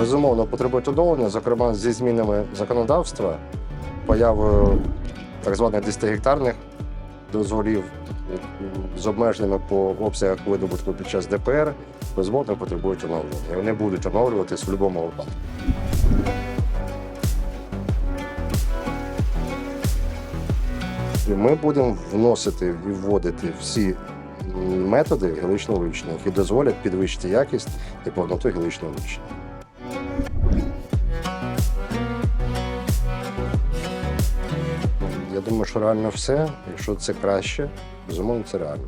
безумовно потребують оновлення, зокрема зі змінами законодавства, появою так званих 10-гектарних дозволів з обмеженнями по обсягах видобутку під час ДПР, безумовно потребують оновлення. І вони будуть оновлюватись в будь-якому випадку. Ми будемо вносити і вводити всі методи геологічного вивчення, які дозволять підвищити якість і повноту геологічного вивчення. Я думаю, що реально все. Якщо це краще, безумовно, це реально.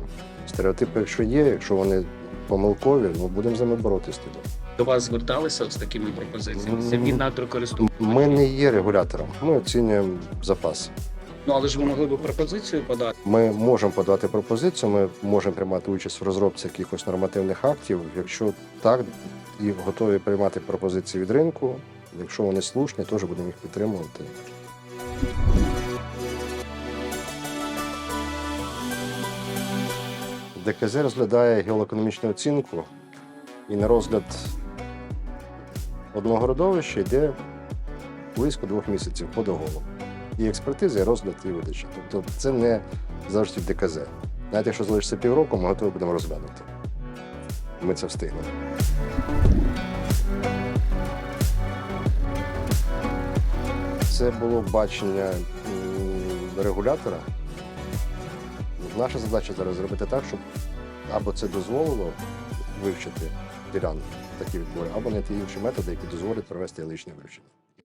Стереотипи, якщо є, якщо вони помилкові, ми будемо з ними боротися тоді. До вас зверталися з такими пропозиціями? Це М. від надрокористувачів. Ми не є регулятором, ми оцінюємо запас. Ну але ж ви могли б пропозицію подати. Ми можемо подати пропозицію, ми можемо приймати участь в розробці якихось нормативних актів. Якщо так, і готові приймати пропозиції від ринку. Якщо вони слушні, теж будемо їх підтримувати. ДКЗ розглядає геоекономічну оцінку, і на розгляд одного родовища йде близько двох місяців по договору. І експертиза, і розгляд, і видача. Тобто це не від ДКЗ. Навіть якщо залишиться півроку, ми готові будемо розглянути. Ми це встигнемо. Це було бачення регулятора. Наша задача зараз зробити так, щоб або це дозволило вивчити ділянки такі відбори, або знайти інші методи, які дозволять провести геологічне вивчення.